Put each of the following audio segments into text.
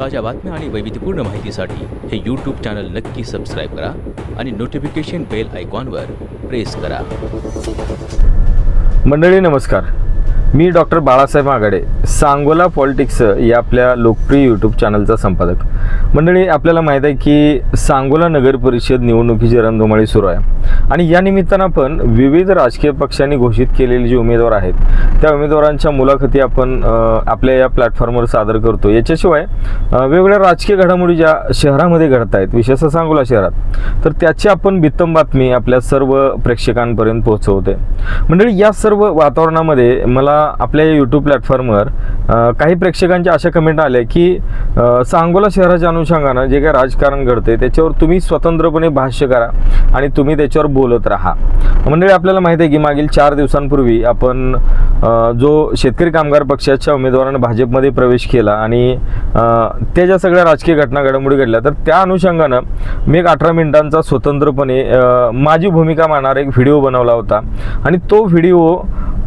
ताज्या बातम्या आणि वैविध्यपूर्ण माहितीसाठी हे यूट्यूब चॅनल नक्की सबस्क्राईब करा आणि नोटिफिकेशन बेल आयकॉनवर प्रेस करा. मंडळी नमस्कार. मी डॉक्टर बाळासाहेब आघाडे सांगोला पॉलिटिक्स या आपल्या लोकप्रिय यूट्यूब चॅनलचा संपादक. मंडळी आपल्याला माहीत आहे की सांगोला नगर परिषद निवडणुकीची रणधुमाळी सुरू आहे. आणि या निमित्तानं आपण विविध राजकीय पक्षांनी घोषित केलेले जे उमेदवार आहेत त्या उमेदवारांच्या मुलाखती आपण आपल्या या प्लॅटफॉर्मवर सादर करतो. याच्याशिवाय वेगवेगळ्या राजकीय घडामोडी ज्या शहरामध्ये घडत आहेत विशेषतः सांगोला शहरात तर त्याची आपण बित्तम बातमी आपल्या सर्व प्रेक्षकांपर्यंत पोहोचवते. मंडळी या सर्व वातावरणामध्ये मला आपल्या यूट्यूब प्लॅटफॉर्मवर काही प्रेक्षकांच्या अशा कमेंट आल्या की सांगोला शहराच्या अनुषंगानं जे काही राजकारण घडते त्याच्यावर तुम्ही स्वतंत्रपणे भाष्य करा आणि तुम्ही त्याच्यावर बोलत राहा. मंडळी आपल्याला माहिती आहे की मागील चार दिवसांपूर्वी आपण जो शेतकरी कामगार पक्षाच्या उमेदवारानं भाजपमध्ये प्रवेश केला आणि त्या ज्या सगळ्या राजकीय घटना घडामोडी घडल्या तर त्या अनुषंगानं मी एक अठरा मिनिटांचा स्वतंत्रपणे माझी भूमिका मानणारा एक व्हिडिओ बनवला होता. आणि तो व्हिडिओ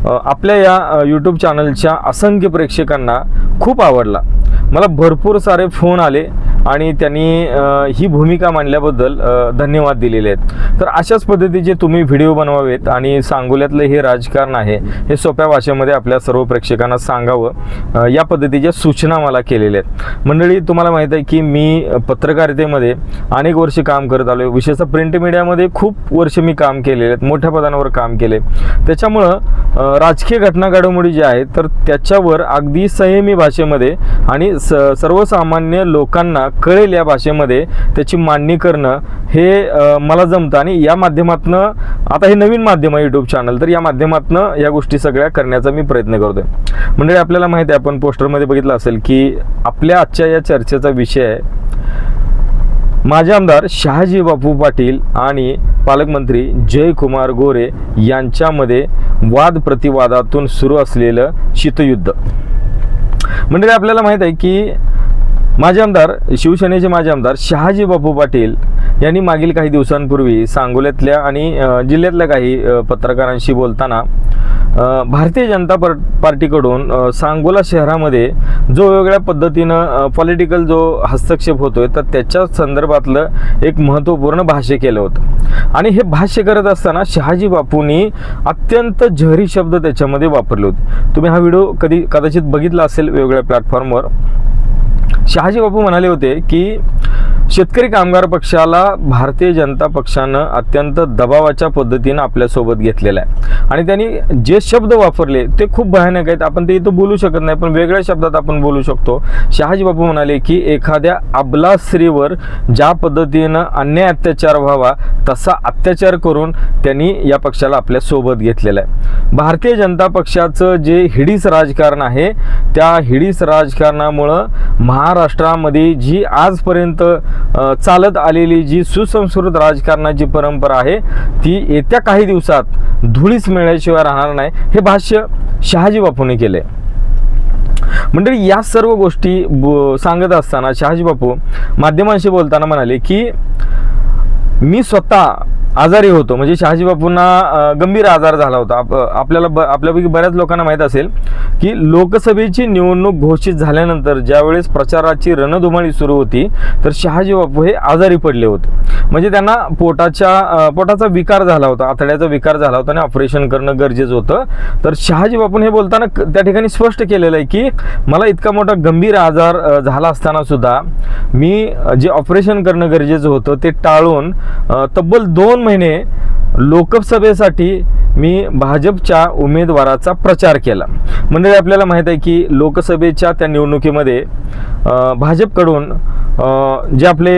आपल्या या यूट्यूब चॅनलच्या असंख्य प्रेक्षकांना खूप आवडला. मला भरपूर सारे फोन आले. आणि त्यांनी ही भूमिका मांडल्याबद्दल धन्यवाद दिलेले आहेत. तर अशाच पद्धतीचे तुम्ही व्हिडिओ बनवावेत आणि सांगोल्यातलं हे राजकारण आहे हे सोप्या भाषेमध्ये आपल्या सर्व प्रेक्षकांना सांगावं या पद्धतीच्या सूचना मला केलेल्या आहेत. मंडळी तुम्हाला माहीत आहे की मी पत्रकारितेमध्ये अनेक वर्ष काम करत आलो विशेषतः प्रिंट मीडियामध्ये खूप वर्ष मी काम केलेले आहेत मोठ्या पदांवर काम केले. त्याच्यामुळं राजकीय घटना घडामोडी ज्या आहेत तर त्याच्यावर अगदी संयमी भाषेमध्ये आणि स सर्वसामान्य लोकांना कळेल या भाषेमध्ये. त्याची मांडणी करणं हे मला जमतं. आणि या माध्यमातनं आता हे नवीन माध्यम आहे यूट्यूब चॅनल तर या माध्यमातनं या गोष्टी सगळ्या करण्याचा मी प्रयत्न करतोय. म्हणजे आपल्याला माहिती आहे आपण पोस्टरमध्ये बघितलं असेल की आपल्या आजच्या या चर्चेचा विषय आहे. माजी आमदार शहाजी बापू पाटील आणि पालकमंत्री जयकुमार गोरे यांच्यामध्ये वाद प्रतिवादातून सुरू असलेलं शीतयुद्ध. म्हणजे आपल्याला माहीत आहे की माजी आमदार शिवसेनेचे माजी आमदार शहाजी बापू पाटील यांनी मागील काही दिवसांपूर्वी सांगोल्यातल्या आणि जिल्ह्यातल्या काही पत्रकारांशी बोलताना भारतीय जनता पार पार्टीकडून सांगोला शहरामध्ये जो वेगवेगळ्या पद्धतीनं पॉलिटिकल जो हस्तक्षेप होतोय तर त्याच्या संदर्भातलं एक महत्त्वपूर्ण भाष्य केलं होतं. आणि हे भाष्य करत असताना शहाजी बापूंनी अत्यंत जहरी शब्द त्याच्यामध्ये वापरले होते. तुम्ही हा व्हिडिओ कधी कदाचित बघितला असेल वेगवेगळ्या प्लॅटफॉर्मवर शहाजी बापू म्हणाले होते की शेतकरी कामगार पक्षाला भारतीय जनता पक्षानं अत्यंत दबावाच्या पद्धतीनं आपल्यासोबत घेतलेलं आहे. आणि त्यांनी जे शब्द वापरले ते खूप भयानक आहेत. आपण ते इथं बोलू शकत नाही पण वेगळ्या शब्दात आपण बोलू शकतो. शहाजी बापू म्हणाले की एखाद्या अबला स्त्रीवर ज्या पद्धतीनं अन्याय अत्याचार व्हावा तसा अत्याचार करून त्यांनी या पक्षाला आपल्यासोबत घेतलेला आहे. भारतीय जनता पक्षाचं जे हिडीस राजकारण आहे त्या हिडीस राजकारणामुळं महाराष्ट्रामध्ये जी आजपर्यंत चालत आलेली जी सुसंस्कृत राजकारणाची परंपरा आहे ती येत्या काही दिवसात धुळीस मिळाल्याशिवाय राहणार नाही हे भाष्य शहाजी बापूने केले मंडळी या सर्व गोष्टी सांगत असताना शहाजी बापू माध्यमांशी बोलताना म्हणाले की मी स्वतः आजारी होतो. म्हणजे शहाजी बापूंना गंभीर आजार झाला होता. आप, आपल्याला ब आपल्यापैकी बऱ्याच लोकांना माहीत असेल की लोकसभेची निवडणूक घोषित झाल्यानंतर ज्यावेळेस प्रचाराची रणधुमाळी सुरू होती तर शहाजी बापू हे आजारी पडले होते. म्हणजे त्यांना पोटाच्या पोटाचा विकार झाला होता आतड्याचा विकार झाला होता आणि ऑपरेशन करणं गरजेचं होतं. तर शहाजी बापून हे बोलताना क- त्या ठिकाणी स्पष्ट केलेलं आहे की मला इतका मोठा गंभीर आजार झाला असताना सुद्धा मी जे ऑपरेशन करणं गरजेचं होतं ते टाळून तब्बल दोन महिने लोकसभेसाठी मी भाजपच्या उमेदवाराचा प्रचार केला. म्हणजे आपल्याला माहीत आहे की लोकसभेच्या त्या निवडणुकीमध्ये भाजपकडून जे आपले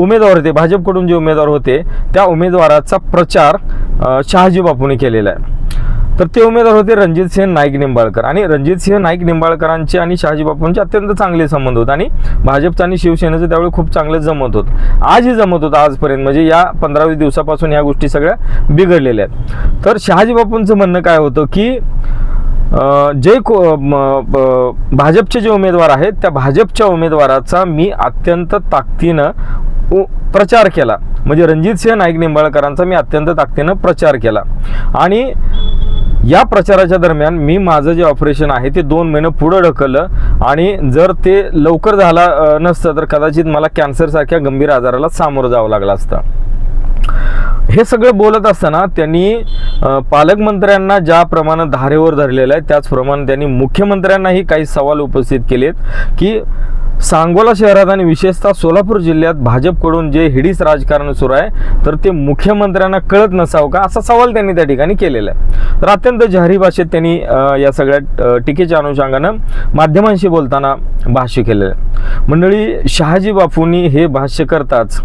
उमेदवार होते भाजपकडून जे उमेदवार होते त्या उमेदवाराचा प्रचार शहाजी बापूने केलेला आहे. तर ते उमेदवार होते रणजितसिंह नाईक निंबाळकर. आणि रणजित सिंह नाईक निंबाळकरांचे आणि शहाजी बापूंचे अत्यंत चांगले संबंध होते. आणि भाजपचं आणि शिवसेनेचं त्यावेळी खूप चांगलं जमत होतं. आजही जमत होतं आजपर्यंत. म्हणजे या पंधरा वीस दिवसापासून ह्या गोष्टी सगळ्या बिघडलेल्या आहेत. तर शहाजी बापूंचं म्हणणं काय होतं की जे को भाजपचे जे उमेदवार आहेत त्या भाजपच्या उमेदवाराचा मी अत्यंत ताकदीनं उ- प्रचार केला. म्हणजे रणजित सिंह नाईक निंबाळकरांचा मी अत्यंत ताकदीनं प्रचार केला. आणि या प्रचाराच्या दरम्यान मी माझं जे ऑपरेशन आहे ते दोन महिने पुढं ढकललं. आणि जर ते लवकर झाला नसतं तर कदाचित मला कॅन्सरसारख्या गंभीर आजाराला सामोरं जावं लागलं असतं. हे सगळं बोलत असताना त्यांनी पालकमंत्र्यांना ज्या ज्याप्रमाणे धारेवर धरलेलं आहे त्याचप्रमाणे त्यांनी मुख्यमंत्र्यांनाही काही सवाल उपस्थित केलेत की सांगोला शहरात आणि विशेषतः सोलापूर जिल्ह्यात भाजपकडून जे हिडीस राजकारण सुरू आहे तर ते मुख्यमंत्र्यांना कळत नसावं का? असा सवाल त्यांनी त्या ठिकाणी केलेला आहे. तर अत्यंत जाहीर भाषेत त्यांनी या सगळ्या टीकेच्या अनुषंगानं माध्यमांशी बोलताना भाष्य केलेलं आहे. मंडळी शहाजी बापूंनी हे भाष्य करताच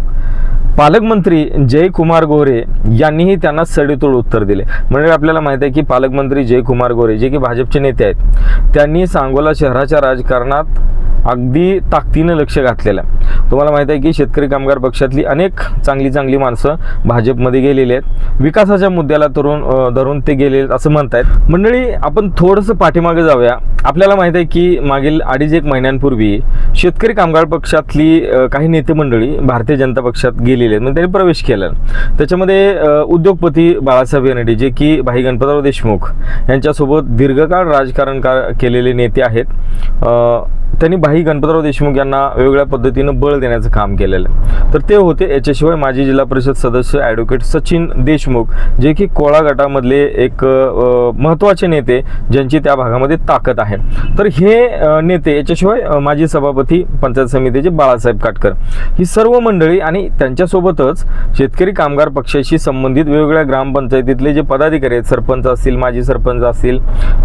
पालकमंत्री जयकुमार गोरे यांनीही त्यांना सडेतोड उत्तर दिले. म्हणजे आपल्याला माहिती आहे की पालकमंत्री जयकुमार गोरे जे की भाजपचे नेते आहेत त्यांनी सांगोला शहराच्या राजकारणात अगदी ताकदीनं लक्ष घातलेलं आहे. तुम्हाला माहीत आहे की शेतकरी कामगार पक्षातली अनेक चांगली चांगली माणसं भाजपमध्ये गेलेली आहेत. विकासाच्या मुद्द्याला तरुण धरून ते गेले असं म्हणतायत. मंडळी आपण थोडंसं पाठीमागे जाऊया. आपल्याला माहीत आहे की मागील अडीच एक महिन्यांपूर्वी शेतकरी कामगार पक्षातली काही नेते मंडळी भारतीय जनता पक्षात गेलेली आहेत. म्हणजे त्यांनी प्रवेश केला. त्याच्यामध्ये उद्योगपती बाळासाहेब येनडे जे की भाई गणपतराव देशमुख यांच्यासोबत दीर्घकाळ राजकारण का केलेले नेते आहेत. त्यांनी भाई गणपतराव देशमुख यांना वेगवेगळ्या पद्धतीनं बळ देण्याचं काम केलेलं आहे. तर ते होते याच्याशिवाय माजी जिल्हा परिषद सदस्य ॲडव्होकेट सचिन देशमुख जे की कोळा गटामधले एक महत्त्वाचे नेते ज्यांची त्या भागामध्ये ताकद आहे. तर हे नेते याच्याशिवाय माजी सभापती पंचायत समितीचे बाळासाहेब काटकर. ही सर्व मंडळी आणि त्यांच्यासोबतच शेतकरी कामगार पक्षाशी संबंधित वेगवेगळ्या ग्रामपंचायतीतले जे पदाधिकारी आहेत सरपंच असतील माजी सरपंच असतील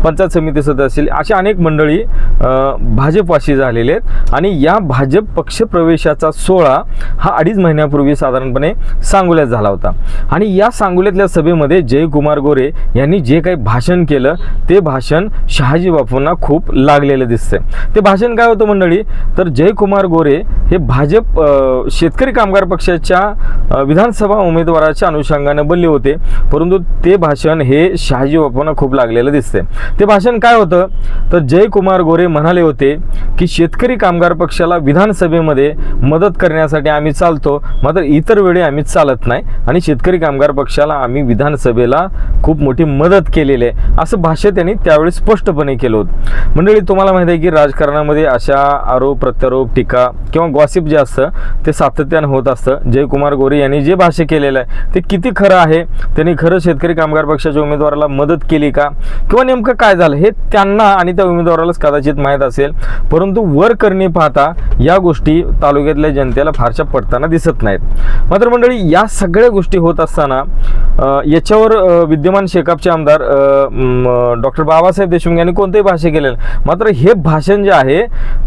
पंचायत समिती सदस्य असतील अशा अनेक मंडळी भाजपाशी झाले. झालेले आहेत. आणि या भाजप पक्ष प्रवेशाचा सोहळा हा अडीच महिन्यापूर्वी साधारणपणे सांगोल्यात झाला होता. आणि या सांगोल्यातल्या सभेमध्ये जयकुमार गोरे यांनी जे काही भाषण केलं ते भाषण शहाजी बापूंना खूप लागलेलं दिसतंय. ते भाषण काय होतं मंडळी? तर जयकुमार गोरे हे भाजप शेतकरी कामगार पक्षाच्या विधानसभा उमेदवाराच्या अनुषंगाने बोलले होते. परंतु ते भाषण हे शहाजी बापूंना खूप लागलेलं दिसतंय. ते भाषण काय होतं? तर जयकुमार गोरे म्हणाले होते की शेतकरी कामगार पक्षाला विधानसभेमध्ये मदत करण्यासाठी आम्ही चालतो. मात्र इतर वेळी आम्ही चालत नाही आणि शेतकरी कामगार पक्षाला आम्ही विधानसभेला खूप मोठी मदत केलेली आहे. असं भाष्य त्यांनी त्यावेळी स्पष्टपणे केलं होतं. मंडळी तुम्हाला माहिती आहे की राजकारणामध्ये अशा आरोप प्रत्यारोप टीका किंवा गॉसिप जे असतं ते सातत्यानं होत असतं. जयकुमार गोरे यांनी जे भाष्य केलेलं आहे ते किती खरं आहे? त्यांनी खरं शेतकरी कामगार पक्षाच्या उमेदवाराला मदत केली का? किंवा नेमकं काय झालं? हे त्यांना आणि त्या उमेदवारालाच कदाचित माहीत असेल. परंतु वर करणे पाहता या गोष्टी तालुक्यातल्या जनतेला फारशा पडताना दिसत नाहीत. मात्र मंडळी या सगळ्या गोष्टी होत असताना याच्यावर विद्यमान शेकापचे आमदार डॉक्टर बाबासाहेब देशमुख यांनी कोणतेही भाष्य केलेलं मात्र हे भाषण जे आहे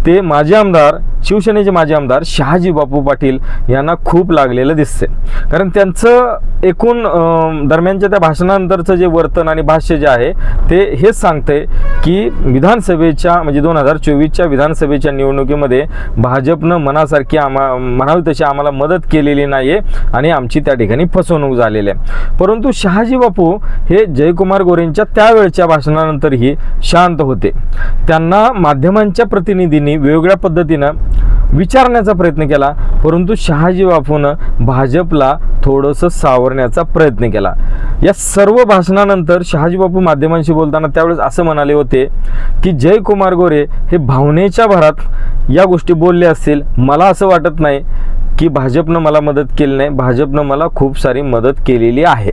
ते माजी आमदार शिवसेनेचे माजी आमदार शहाजी बापू पाटील यांना खूप लागलेलं दिसते कारण त्यांचं एकूण दरम्यानच्या त्या भाषणानंतरचं जे वर्तन आणि भाष्य जे आहे ते हेच सांगते की विधानसभेच्या म्हणजे दोन हजार चोवीसच्या विधानसभेच्या निवडणुकीमध्ये भाजपनं मनासारखी आम्हा म्हणावी तशी आम्हाला मदत केलेली नाही आहे आणि आमची त्या ठिकाणी फसवणूक झालेली आहे. परंतु शहाजी बापू हे जयकुमार गोरेंच्या त्यावेळच्या भाषणानंतरही शांत होते. त्यांना माध्यमांच्या प्रतिनिधींनी वेगवेगळ्या पद्धतीनं विचारण्याचा प्रयत्न केला. परंतु शहाजी बापूनं भाजपला थोडंसं सावरण्याचा प्रयत्न केला. या सर्व भाषणानंतर शहाजी बापू माध्यमांशी बोलताना त्यावेळेस असं म्हणाले होते की जयकुमार गोरे हे भावनेच्या भरात या गोष्टी बोलले असतील. मला असं वाटत नाही की भाजपनं मला मदत केली नाही भाजपनं मला खूप सारी मदत केलेली आहे.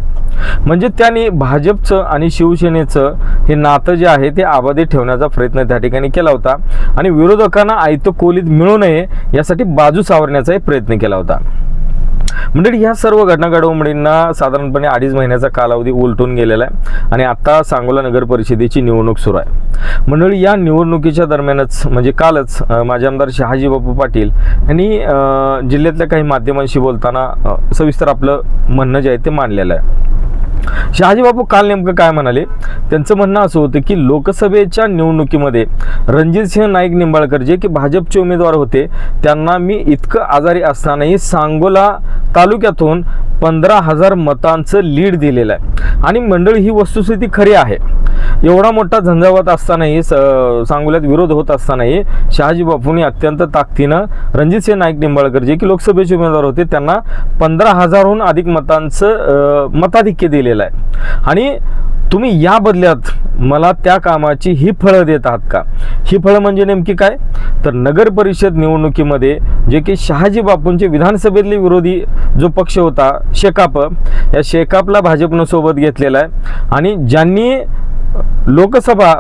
म्हणजे त्यांनी भाजपचं आणि शिवसेनेचं हे नातं जे आहे ते आबाधित ठेवण्याचा प्रयत्न त्या ठिकाणी केला होता. आणि विरोधकांना आयतं कोलीत मिळू नये यासाठी बाजू सावरण्याचाही प्रयत्न केला होता. मंडळी ह्या सर्व घटना घडवणींना साधारणपणे अडीच महिन्याचा कालावधी उलटून गेलेला आहे. आणि आता सांगोला नगर परिषदेची निवडणूक सुरू आहे. मंडळी या निवडणुकीच्या दरम्यानच म्हणजे कालच माझे माजी आमदार शहाजी बापू पाटील यांनी जिल्ह्यातल्या काही माध्यमांशी बोलताना सविस्तर आपलं म्हणणं जे आहे ते मांडलेलं आहे. शहाजीबाबू काल नेमकं काय म्हणाले? त्यांचं म्हणणं असं होतं की लोकसभेच्या निवडणुकीमध्ये रणजितसिंह नाईक निंबाळकर जे की भाजपचे उमेदवार होते त्यांना मी इतकं आजारी असतानाही सांगोला तालुक्यातून पंधरा हजार मतांचं लीड दिलेलं आहे. आणि मंडळी ही वस्तुस्थिती खरी आहे. एवढा मोठा झंझावत असतानाही स सांगोल्यात विरोध होत असतानाही शहाजी बापूंनी अत्यंत ताकदीनं रणजितसिंह नाईक निंबाळकर जे की लोकसभेचे उमेदवार होते त्यांना पंधरा हजारहून अधिक मतांचं मताधिक्य दिले. केलेला आहे. आणि तुम्ही या बदल्यात मला त्या कामाची ही फळं देत आहात का? ही फळं म्हणजे नेमकी काय? तर नगर परिषद निवडणुकीमध्ये जे की शहाजी बापूंचे विधानसभेतले विरोधी जो पक्ष होता शेकाप या शेकापला भाजपनं सोबत घेतलेला आहे. आणि ज्यांनी लोकसभा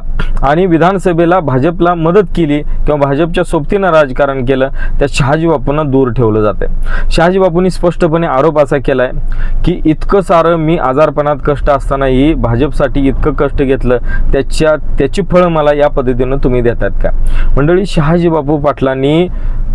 आणि विधानसभेला भाजपला मदत केली किंवा भाजपच्या सोबतीनं राजकारण केलं त्या शहाजी बापूंना दूर ठेवलं जातं शहाजी बापूंनी स्पष्टपणे आरोप असा केला आहे की इतकं सारं मी आजारपणात कष्ट असतानाही भाजपसाठी इतकं कष्ट घेतलं त्याच्या त्याची फळं मला या पद्धतीनं तुम्ही देतात का? मंडळी शहाजी बापू पाटलांनी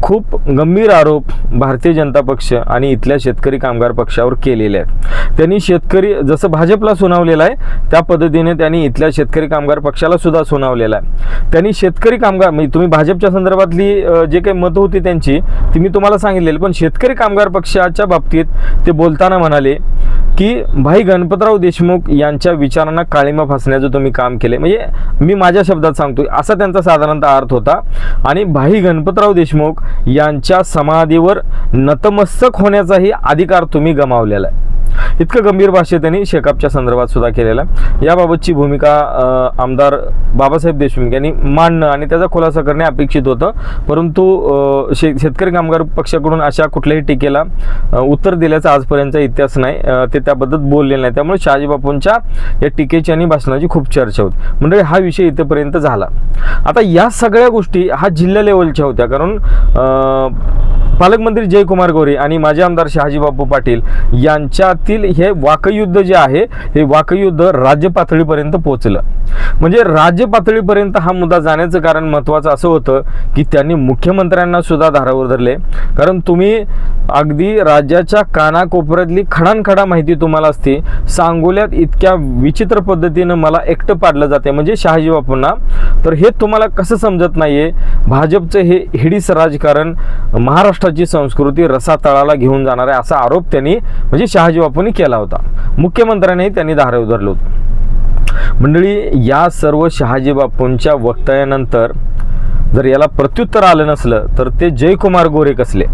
खूप गंभीर आरोप भारतीय जनता पक्ष आणि इथल्या शेतकरी कामगार पक्षावर केलेले आहेत. त्यांनी शेतकरी जसं भाजपला सुनावलेलं आहे त्या पद्धतीने त्यांनी इथल्या शेतकरी कामगार पक्षाला सुद्धा सुनावलेलं आहे. त्यांनी शेतकरी कामगार म्हणजे तुम्ही भाजपच्या संदर्भातली जे काही मतं होती त्यांची ती मी तुम्हाला सांगितलेली पण शेतकरी कामगार पक्षाच्या बाबतीत ते बोलताना म्हणाले की भाई गणपतराव देशमुख यांच्या विचारांना काळीमा फासण्याचं तुम्ही काम केले. म्हणजे मी माझ्या शब्दात सांगतो असा त्यांचा साधारणतः अर्थ होता. आणि भाई गणपतराव देशमुख यांच्या समाधीवर नतमस्तक होण्याचाही अधिकार तुम्ही गमावलेला आहे. इतकं गंभीर भाषेत त्यांनी शेकापच्या संदर्भात सुद्धा केलेलं आहे. याबाबतची भूमिका आमदार बाबासाहेब देशमुख यांनी मांडणं आणि त्याचा खुलासा करणे अपेक्षित होतं. परंतु शे शेतकरी कामगार पक्षाकडून अशा कुठल्याही टीकेला उत्तर दिल्याचा आजपर्यंतचा इतिहास नाही. ते त्याबद्दल बोललेलं नाही. त्यामुळे शहाजी बापूंच्या या टीकेची आणि भाषणाची खूप चर्चा होती. म्हणजे हा विषय इथेपर्यंत झाला. आता या सगळ्या गोष्टी हा जिल्हा लेवलच्या होत्या. कारण पालकमंत्री जयकुमार गोरे आणि माजी आमदार शहाजी बापू पाटील यांच्यातील हे वाकयुद्ध जे आहे हे वाकयुद्ध राज्य पातळीपर्यंत पोहोचलं. म्हणजे राज्य पातळीपर्यंत हा मुद्दा जाण्याचं कारण महत्त्वाचं असं होतं की त्यांनी मुख्यमंत्र्यांना सुद्धा धारावर धरले. कारण तुम्ही अगदी राज्याच्या कानाकोपऱ्यातली खडानखडा माहिती तुम्हाला असते सांगोल्यात इतक्या विचित्र पद्धतीनं मला एकटं पाडलं जाते. म्हणजे शहाजी बापूंना तर हे तुम्हाला कसं समजत नाहीये? भाजपचं हे हिडीस राजकारण महाराष्ट्राची संस्कृती रसातळाला घेऊन जाणार आहे असा आरोप त्यांनी म्हणजे शहाजी बापूंनी केला होता. मुख्यमंत्र्यांनीही त्यांनी धारे धरलं होतं. मंडळी या सर्व शहाजी बापूंच्या वक्तव्यानंतर जर याला प्रत्युत्तर आलं नसलं तर ते जयकुमार गोरे कसले?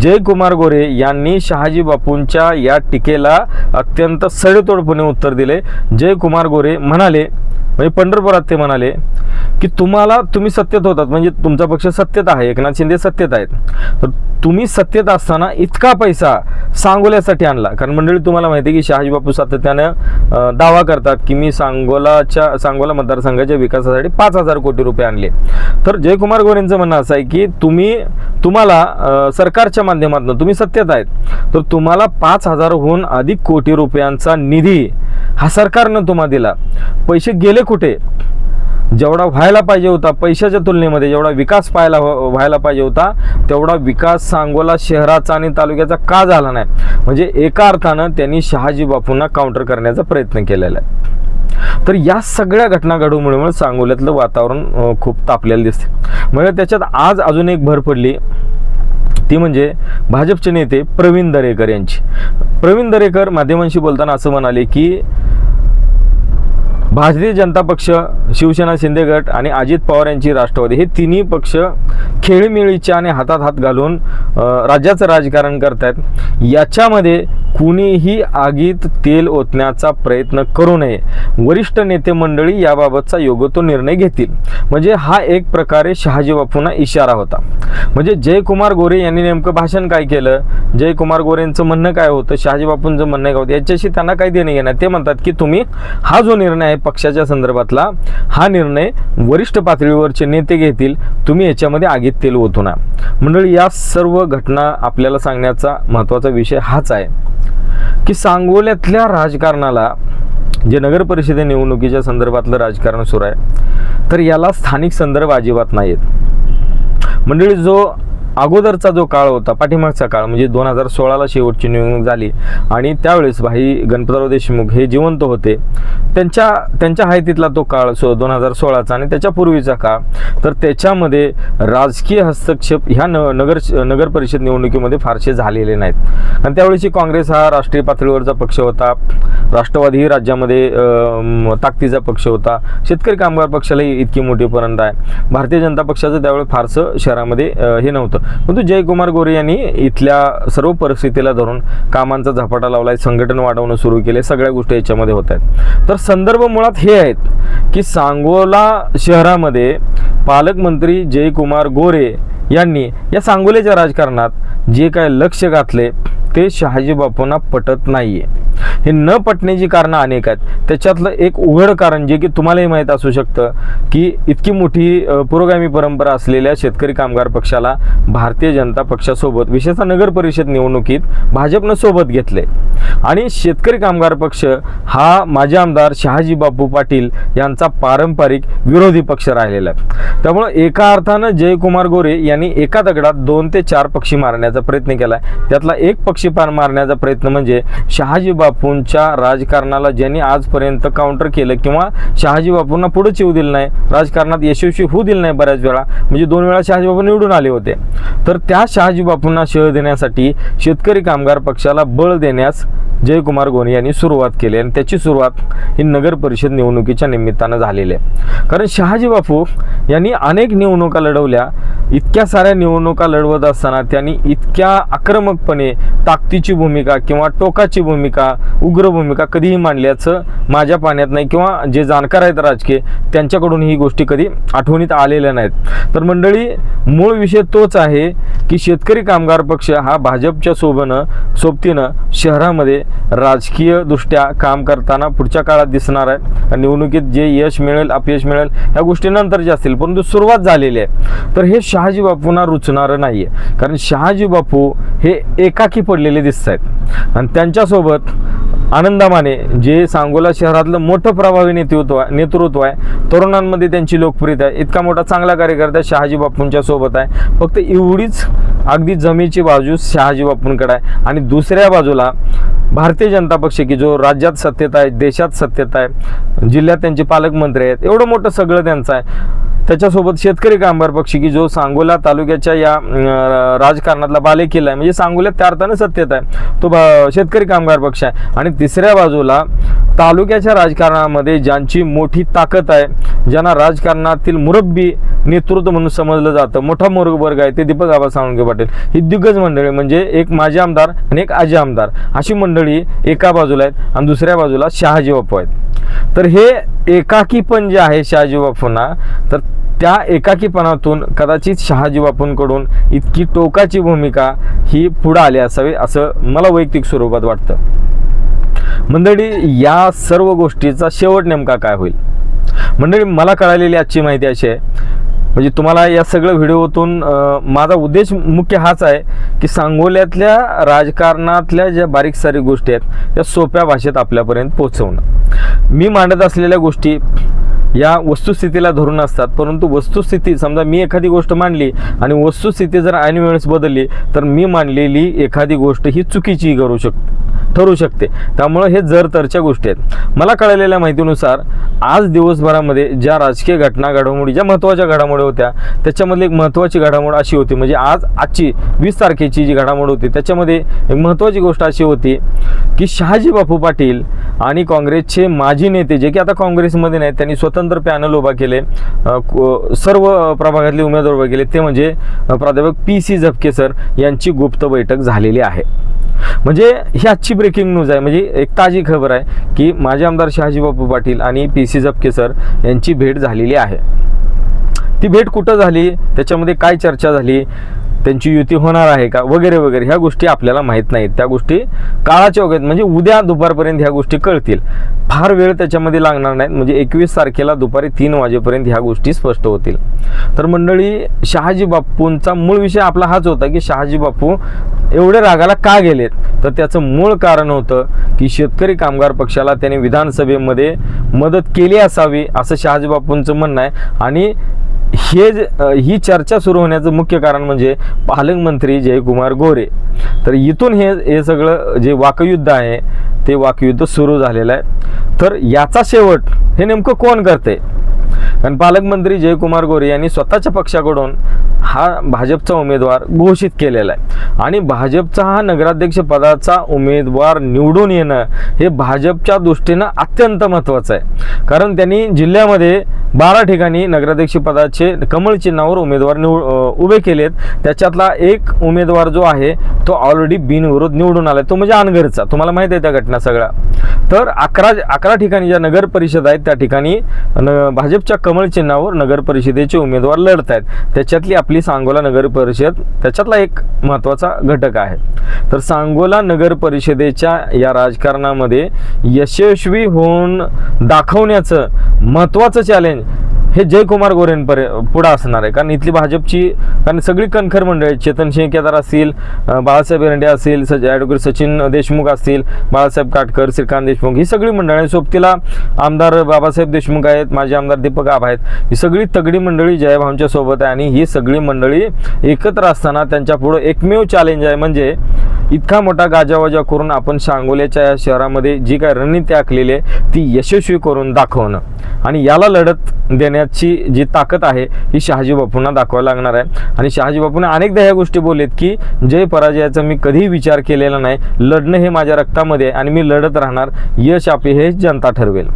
जयकुमार गोरे यांनी शहाजी बापूंच्या या टीकेला अत्यंत सडेतोडपणे उत्तर दिले. जयकुमार गोरे म्हणाले म्हणजे पंढरपुरात ते म्हणाले की तुम्हाला तुम्ही सत्तेत होतात. म्हणजे तुमचा पक्ष सत्तेत आहे. एकनाथ शिंदे सत्तेत आहेत. तर तुम्ही सत्तेत असताना इतका पैसा सांगोल्यासाठी आणला. कारण मंडळी तुम्हाला माहिती आहे की शहाजी बापू सातत्यानं दावा करतात की मी सांगोलाच्या सांगोला मतदारसंघाच्या विकासासाठी पाच हजार कोटी रुपये आणले. तर जयकुमार गोरेंचं म्हणणं असं आहे की तुम्ही तुम्हाला सरकारच्या माध्यमातून तुम्ही सत्तेत आहेत. तर तुम्हाला पाच हजारहून अधिक कोटी रुपयांचा निधी हा सरकारनं तुम्हाला दिला. पैसे गेले कुठे? जेवढा व्हायला पाहिजे होता पैशाच्या तुलनेमध्ये जेवढा विकास पाहायला व्हायला पाहिजे होता तेवढा विकास सांगोला शहराचा आणि तालुक्याचा का झाला नाही? म्हणजे एका अर्थानं त्यांनी शहाजी बापूंना काउंटर करण्याचा प्रयत्न केलेला आहे. तर या सगळ्या घटना घडूमुळे सांगोल्यातलं वातावरण खूप तापलेलं दिसते म्हणजे त्याच्यात आज अजून एक भर पडली. ती म्हणजे भाजपचे नेते प्रवीण दरेकर यांची. प्रवीण दरेकर माध्यमांशी बोलताना असं म्हणाले की भारतीय जनता पक्ष शिवसेना शिंदे गट आणि अजित पवार यांची राष्ट्रवादी. हे तिन्ही पक्ष खेळीमेळीच्या आणि हातात हात घालून राज्याचं राजकारण करतायत. याच्यामध्ये कुणीही आगीत तेल ओतण्याचा प्रयत्न करू नये. वरिष्ठ नेते मंडळी याबाबतचा योग्य तो निर्णय घेतील. म्हणजे हा एक प्रकारे शहाजी बापूंना इशारा होता. म्हणजे जयकुमार गोरे यांनी नेमकं भाषण काय केलं? जयकुमार गोरेंचं म्हणणं काय होतं? शहाजी बापूंचं म्हणणं काय होतं? याच्याशी त्यांना काही देणं घेणं ते म्हणतात की तुम्ही हा जो निर्णय आहे पक्षाच्या संदर्भातला हा निर्णय वरिष्ठ पातळीवरचे नेते घेतील. तुम्ही याच्यामध्ये आगीत तेल ओतू ना मंडळी या सर्व घटना आपल्याला सांगण्याचा महत्त्वाचा विषय हाच आहे. की सांगोल्यातल्या राजकारणाला जे नगर परिषदे निवडणुकीच्या संदर्भातलं राजकारण सुरू आहे तर याला स्थानिक संदर्भ अजिबात नाहीत मंडळी जो अगोदरचा जो काळ होता पाठीमागचा काळ म्हणजे दोन हजार सोळाला शेवटची निवडणूक झाली आणि त्यावेळेस भाई गणपतराव देशमुख हे जिवंत होते. त्यांच्या त्यांच्या हायतीतला तो काळ सो दोन हजार सोळाचा आणि त्याच्या पूर्वीचा काळ. तर त्याच्यामध्ये राजकीय हस्तक्षेप ह्या न नगर नगर परिषद निवडणुकीमध्ये फारसे झालेले नाहीत. आणि त्यावेळेची काँग्रेस हा राष्ट्रीय पातळीवरचा पक्ष होता. राष्ट्रवादी ही राज्यामध्ये ताकदीचा पक्ष होता. शेतकरी कामगार पक्षालाही इतकी मोठी परंपरा आहे. भारतीय जनता पक्षाचं त्यावेळेस फारसं शहरामध्ये हे नव्हतं. परंतु जयकुमार गोरे यांनी इथल्या सर्व परिस्थितीला धरून कामांचा झपाटा लावलाय संघटन वाढवणं सुरू केले सगळ्या गोष्टी याच्यामध्ये होत आहेत. तर संदर्भ मुळात हे आहेत की सांगोला शहरामध्ये पालकमंत्री जयकुमार गोरे यांनी या सांगोल्याच्या राजकारणात जे काय लक्ष घातले ते शहाजी बापूंना पटत नाहीये. हे न पटण्याची कारणं अनेक आहेत. त्याच्यातलं एक उघड कारण जे की तुम्हालाही माहीत असू शकतं की इतकी मोठी पुरोगामी परंपरा असलेल्या शेतकरी कामगार पक्षाला भारतीय जनता पक्षासोबत विशेषतः नगर परिषद निवडणुकीत भाजपनं सोबत घेतले आणि शेतकरी कामगार पक्ष हा माजी आमदार शहाजी बापू पाटील यांचा पारंपरिक विरोधी पक्ष राहिलेला आहे. त्यामुळं एका अर्थानं जयकुमार गोरे यांनी एका दगडात दोन ते चार पक्षी मारण्याचा प्रयत्न केला त्यातला एक पक्ष पार मारण्याचा प्रयत्न म्हणजे शहाजी बापूंच्या राजकारणाला ज्यांनी आजपर्यंत काउंटर केलं किंवा शहाजी बापूंना पुढेच येऊ दिलं नाही राजकारणात यशस्वी होऊ दिलं नाही बऱ्याच वेळा म्हणजे दोन वेळा शहाजी बापू निवडून आले होते. तर त्या शहाजी बापूंना शह देण्यासाठी शेतकरी कामगार पक्षाला बळ देण्यास जयकुमार गोरे यांनी सुरुवात केली आणि त्याची सुरुवात ही नगर परिषद निवडणुकीच्या निमित्तानं झालेली आहे. कारण शहाजी बापू यांनी अनेक निवडणुका लढवल्या इतक्या साऱ्या निवडणुका लढवत असताना त्यांनी इतक्या आक्रमकपणे ताकदीची भूमिका किंवा टोकाची भूमिका उग्र भूमिका कधीही मांडल्याचं माझ्या पाण्यात नाही किंवा जे जाणकार आहेत राजकीय त्यांच्याकडून ही गोष्टी कधी आठवणीत आलेल्या नाहीत. तर मंडळी मूळ विषय तोच आहे की शेतकरी कामगार पक्ष हा भाजपच्या सोबनं सोबतीनं शहरामध्ये राजकीयदृष्ट्या काम करताना पुढच्या काळात दिसणार आहे. निवडणुकीत जे यश मिळेल अपयश मिळेल ह्या गोष्टी नंतरच्या असतील परंतु सुरुवात झालेली आहे. तर हे शहाजी बापूंना रुचणारं नाही आहे कारण शहाजी बापू हे एकाकी पडलेले दिसत आहेत. आणि त्यांच्यासोबत आनंदा माने जे सांगोला शहरातलं मोठं प्रभावी नेतृत्व आहे नेतृत्व आहे तरुणांमध्ये त्यांची लोकप्रियता आहे. इतका मोठा चांगला कार्यकर्ता शहाजी बापूंच्या सोबत आहे. फक्त एवढीच अगदी जमीची बाजू शहाजी बापूंकडे आहे. आणि दुसऱ्या बाजूला भारतीय जनता पक्ष की जो राज्यात सत्तेत आहे देशात सत्तेत आहे जिल्ह्यात त्यांचे पालकमंत्री आहेत. एवढं मोठं सगळं त्यांचं आहे. त्याच्यासोबत शेतकरी कामगार पक्ष की जो सांगोला तालुक्याच्या या राजकारणातला बालेकिल्ला आहे. म्हणजे सांगोल्यात त्या अर्थानं सत्तेत आहे. तो शेतकरी कामगार पक्ष आहे. आणि तिसऱ्या बाजूला तालुक्याच्या राजकारणामध्ये ज्यांची मोठी ताकद आहे ज्यांना राजकारणातील मुरब्बी नेतृत्व म्हणून समजलं जातं मोठा मोर्ग वर्ग आहे ते दीपक आबा साळुंके पाटील. ही दिग्गज मंडळी म्हणजे एक माजी आमदार आणि एक आजी आमदार. अशी मंडळी एका बाजूला आहेत आणि दुसऱ्या बाजूला शहाजी बापू आहेत. तर हे एकाकीपण जे आहे शहाजी बापूंना तर त्या एकाकीपणातून कदाचित शहाजी बापूंकडून इतकी टोकाची भूमिका ही पुढं आली असावी असं मला वैयक्तिक स्वरूपात वाटतं. मंडळी या सर्व गोष्टीचा शेवट नेमका काय होईल? मंडळी मला कळालेली आजची माहिती अशी आहे म्हणजे तुम्हाला या सगळ्या व्हिडिओतून माझा उद्देश मुख्य हाच आहे की सांगोल्यातल्या राजकारणातल्या ज्या बारीक सारीक गोष्टी आहेत त्या सोप्या भाषेत आपल्यापर्यंत पोचवणं मी मांडत असलेल्या गोष्टी या वस्तुस्थितीला धरून असतात. परंतु वस्तुस्थिती समजा मी एखादी गोष्ट मांडली आणि वस्तुस्थिती जर ऐनवेळेस बदलली तर मी मांडलेली एखादी गोष्ट ही चुकीची करू शक ठरू शकते. त्यामुळं हे जर तरच्या गोष्टी आहेत. मला कळलेल्या माहितीनुसार आज दिवसभरामध्ये ज्या राजकीय घटना घडामोडी ज्या महत्त्वाच्या घडामोडी होत्या त्याच्यामधली एक महत्त्वाची घडामोड अशी होती. म्हणजे आज आजची वीस तारखेची जी घडामोड होती त्याच्यामध्ये एक महत्त्वाची गोष्ट अशी होती की शहाजी बापू पाटील आणि काँग्रेसचे माजी नेते जे की आता काँग्रेसमध्ये नाहीत त्यांनी स्वतंत्र पॅनल उभा केले. सर्व प्रभागातले उमेदवार उभे केले. ते म्हणजे प्राध्यापक पी सी झपके सर यांची गुप्त बैठक झालेली आहे. म्हणजे ही आजची ब्रेकिंग न्यूज आहे. म्हणजे एक ताजी खबर आहे की माजी आमदार शहाजीबापू पाटील आणि पी सी झपके सर यांची भेट झालेली आहे. ती भेट कुठं झाली? त्याच्यामध्ये काय चर्चा झाली? त्यांची युती होणार आहे का? वगैरे वगैरे. ह्या गोष्टी आपल्याला माहीत नाहीत. त्या गोष्टी काळाच्या ओघात म्हणजे उद्या दुपारपर्यंत ह्या गोष्टी कळतील. फार वेळ त्याच्यामध्ये लागणार नाहीत. म्हणजे एकवीस तारखेला दुपारी तीन वाजेपर्यंत ह्या गोष्टी स्पष्ट होतील. तर मंडळी शहाजी बापूंचा मूळ विषय आपला हाच होता की शहाजी बापू एवढे रागाला का गेलेत? तर त्याचं मूळ कारण होतं की शेतकरी कामगार पक्षाला त्याने विधानसभेमध्ये मदत केली असावी असं शहाजी बापूंचं म्हणणं आहे. आणि हे ही चर्चा सुरू होण्याचं मुख्य कारण म्हणजे पालकमंत्री जयकुमार गोरे. तर इथून हे हे सगळं जे वाकयुद्ध आहे ते वाकयुद्ध सुरू झालेलं आहे. तर याचा शेवट हे नेमकं कोण करते? कारण पालकमंत्री जयकुमार गोरे यांनी स्वतःच्या पक्षाकडून हा भाजपचा उमेदवार घोषित केलेला आहे. आणि भाजपचा हा नगराध्यक्ष पदाचा उमेदवार निवडून येणं हे भाजपच्या दृष्टीनं अत्यंत महत्त्वाचं आहे. कारण त्यांनी जिल्ह्यामध्ये बारा ठिकाणी नगराध्यक्ष पदाचे कमळ चिन्हावर उमेदवार निवड उभे केलेत. त्याच्यातला एक उमेदवार जो आहे तो ऑलरेडी बिनविरोध निवडून आला तो म्हणजे अनगरचा. तुम्हाला माहिती आहे त्या घटना सगळ्या. तर अकरा अकरा ठिकाणी ज्या नगर परिषद आहेत त्या ठिकाणी न भाजपच्या कमळ चिन्हावर नगर परिषदेचे उमेदवार लढत आहेत. त्याच्यातली आपली सांगोला नगर परिषद त्याच्यातला एक महत्त्वाचा घटक आहे. तर सांगोला नगर परिषदेच्या या राजकारणामध्ये यशस्वी होऊन दाखवण्याचं महत्त्वाचं चॅलेंज हे जयकुमार गोरेंपर्य पुढं असणार आहे. कारण इथली भाजपची कारण सगळी कणखर मंडळी चेतन सिंह केदार असतील बाळासाहेब एरंडे असतील सच ॲडव्होकेट सचिन देशमुख असतील बाळासाहेब काटकर श्रीकांत देशमुख ही सगळी मंडळी सोबतीला आमदार बाबासाहेब देशमुख आहेत माजी आमदार दीपक आब आहेत. ही सगळी तगडी मंडळी जयभामच्या सोबत आहे आणि ही सगळी मंडळी एकत्र असताना त्यांच्या पुढं एकमेव चॅलेंज आहे. म्हणजे इतका मोठा गाजावाजा करून आपण सांगोल्याच्या या शहरामध्ये जी काय रणनीती आखलेली आहे ती यशस्वी करून दाखवणं. आणि याला लढत देण्याची जी ताकद आहे ही शहाजी बापूंना दाखवायला लागणार आहे. आणि शहाजी बापूंना अनेकदा ह्या गोष्टी बोललेत की जय पराजयाचा मी कधीही विचार केलेला नाही. लढणं हे माझ्या रक्तामध्ये आणि मी लढत राहणार. यश आपे हे जनता ठरवेल.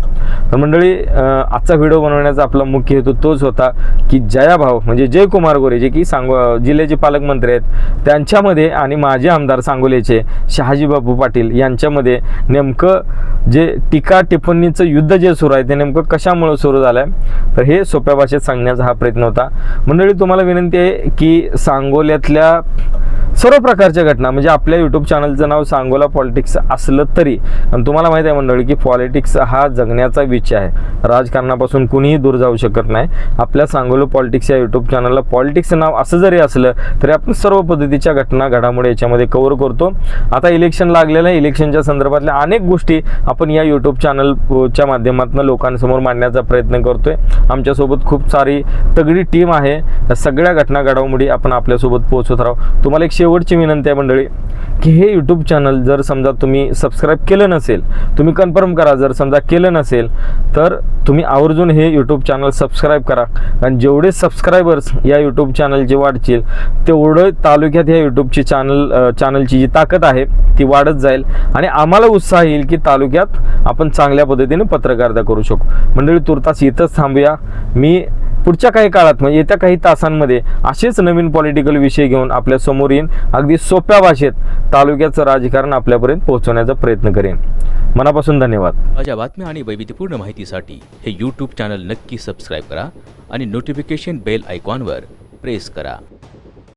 तर मंडळी आजचा व्हिडिओ बनवण्याचा आपला मुख्य हेतू तोच होता की जयाभाऊ म्हणजे जयकुमार गोरे जे की सांगो जिल्ह्याचे पालकमंत्री आहेत त्यांच्यामध्ये आणि माजी आमदार सांगोलेचे शहाजी शहाजीबाबू पाटील यांच्यामध्ये नेमकं जे टीका टिप्पणीचं युद्ध जे सुरू आहे ते नेमकं कशामुळं सुरू झालं आहे तर हे सोप्या भाषेत सांगण्याचा हा प्रयत्न होता. मंडळी तुम्हाला विनंती आहे की सांगोल्यातल्या सर्व प्रकारच्या घटना म्हणजे आपल्या यूट्यूब चॅनलचं नाव सांगोला पॉलिटिक्स असलं तरी आणि तुम्हाला माहिती आहे मंडळी की पॉलिटिक्स हा जगण्याचा विषय आहे. राजकारणापासून कुणीही दूर जाऊ शकत नाही. आपल्या सांगोला पॉलिटिक्स या यूट्यूब चॅनलला पॉलिटिक्स नाव असं जरी असलं तरी आपण सर्व पद्धतीच्या घटना घडामोडी याच्यामध्ये कव्हर करतो. आता इलेक्शन लागलेलं आहे. इलेक्शनच्या संदर्भातल्या अनेक गोष्टी आपण या यूट्यूब चॅनलच्या माध्यमातून लोकांसमोर मांडण्याचा प्रयत्न करतोय. आमच्यासोबत खूप सारी तगडी टीम आहे. या सगळ्या घटना घडामोडी आपण आपल्यासोबत पोहोचत राहू. तुम्हाला एक शेवटची विनंती आहे मंडळी. की हे यूट्यूब चॅनल जर समजा तुम्ही सबस्क्राईब केलं नसेल तुम्ही कन्फर्म करा जर समजा केलं नसेल तर तुम्ही आवर्जून हे यूट्यूब चॅनल सबस्क्राईब करा. कारण जेवढे सबस्क्रायबर्स या यूट्यूब चॅनलचे वाढतील तेवढं तालुक्यात या यूट्यूबची चॅनल चॅनलची जी ताकद आहे ती वाढत जाईल. आणि आम्हाला उत्साह येईल की तालुक्यात आपण चांगल्या पद्धतीने पत्रकारिता करू शकू. मंडळी तुर्तास इथंच थांबूया. मी पुढच्या काही काळात म्हणजे येत्या काही तासांमध्ये असेच नवीन पॉलिटिकल विषय घेऊन आपल्यासमोर येईन. अगदी सोप्या भाषेत तालुक्याचं राजकारण आपल्यापर्यंत पोहोचवण्याचा प्रयत्न करेन. मनापासून धन्यवाद. ताज्या बातम्या आणि वैविध्यपूर्ण माहितीसाठी हे यूट्यूब चॅनल नक्की सबस्क्राईब करा आणि नोटिफिकेशन बेल आयकॉनवर प्रेस करा.